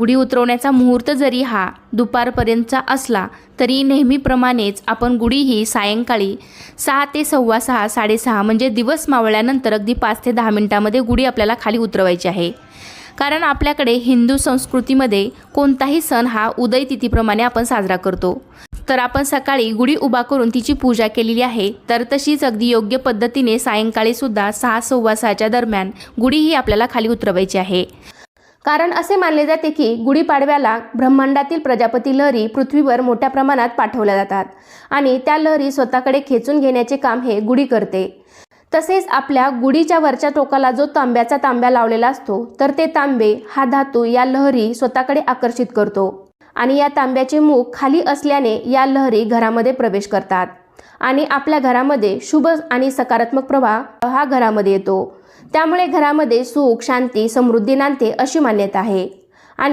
गुढी उतरवण्याचा मुहूर्त जरी हा दुपारपर्यंतचा असला तरी नेहमीप्रमाणेच आपण गुढी ही सायंकाळी सहा ते सव्वा सहा साडेसहा म्हणजे दिवस मावळल्यानंतर अगदी पाच ते दहा मिनिटामध्ये गुढी आपल्याला खाली उतरवायची आहे. कारण आपल्याकडे हिंदू संस्कृतीमध्ये कोणताही सण हा उदय तिथीप्रमाणे आपण साजरा करतो. तर आपण सकाळी गुढी उभा करून तिची पूजा केलेली आहे तर तशीच अगदी योग्य पद्धतीने सायंकाळी सुद्धा सहा सव्वा सहाच्या दरम्यान गुढी ही आपल्याला खाली उतरवायची आहे. कारण असे मानले जाते की गुढीपाडव्याला ब्रह्मांडातील प्रजापती लहरी पृथ्वीवर मोठ्या प्रमाणात पाठवल्या जातात आणि त्या लहरी स्वतःकडे खेचून घेण्याचे काम हे गुढी करते. तसेच आपल्या गुढीच्या वरच्या टोकाला जो तांब्याचा तांब्या लावलेला असतो तर ते तांबे हा धातू या लहरी स्वतःकडे आकर्षित करतो आणि या तांब्याचे मुख खाली असल्याने या लहरी घरामध्ये प्रवेश करतात. आणि आपल्या घरामध्ये शुभ आणि सकारात्मक प्रवाह हा घरामध्ये येतो. त्यामुळे घरामध्ये सुख शांती समृद्धी नांदते अशी मान्यता आहे.